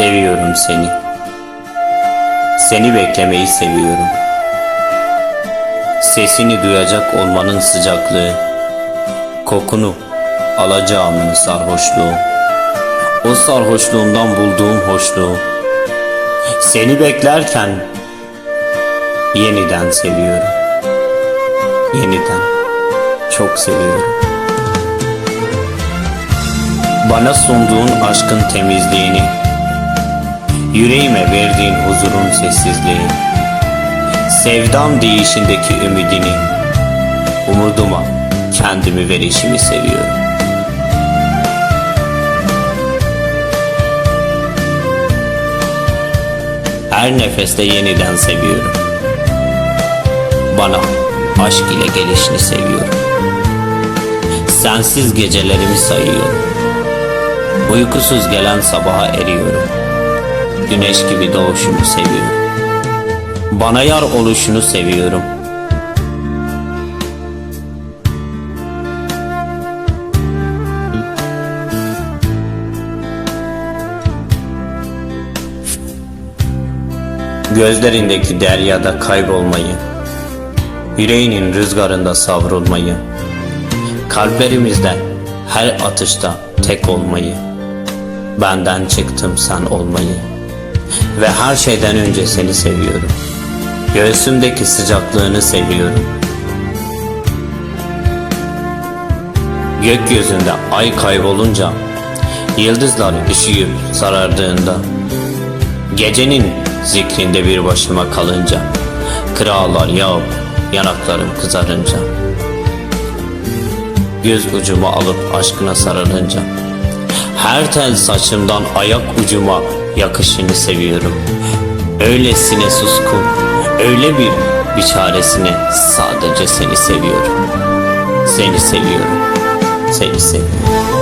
Seviyorum seni. Seni beklemeyi seviyorum. Sesini duyacak olmanın sıcaklığı, kokunu alacağımın sarhoşluğu, o sarhoşluğundan bulduğum hoşluğu, seni beklerken yeniden seviyorum. Yeniden çok seviyorum. Bana sunduğun aşkın temizliğini, yüreğime verdiğin huzurun sessizliği, sevdam değişindeki ümidini, umuduma kendimi verişimi seviyorum. Her nefeste yeniden seviyorum. Bana aşk ile gelişini seviyorum. Sensiz gecelerimi sayıyorum. Uykusuz gelen sabaha eriyorum. Güneş gibi doğuşunu seviyorum. Bana yar oluşunu seviyorum. Gözlerindeki deryada kaybolmayı, yüreğinin rüzgarında savrulmayı, kalplerimizden her atışta tek olmayı, benden çıktım sen olmayı ve her şeyden önce seni seviyorum. Göğsümdeki sıcaklığını seviyorum. Gökyüzünde ay kaybolunca, yıldızlar üşüyüp sarardığında, gecenin zikrinde bir başıma kalınca, kıralar yağıp yanaklarım kızarınca, göz ucumu alıp aşkına sarılınca, her tel saçımdan ayak ucuma yakışını seviyorum. Öylesine suskun, öyle bir biçaresine sadece seni seviyorum. Seni seviyorum, seni seviyorum.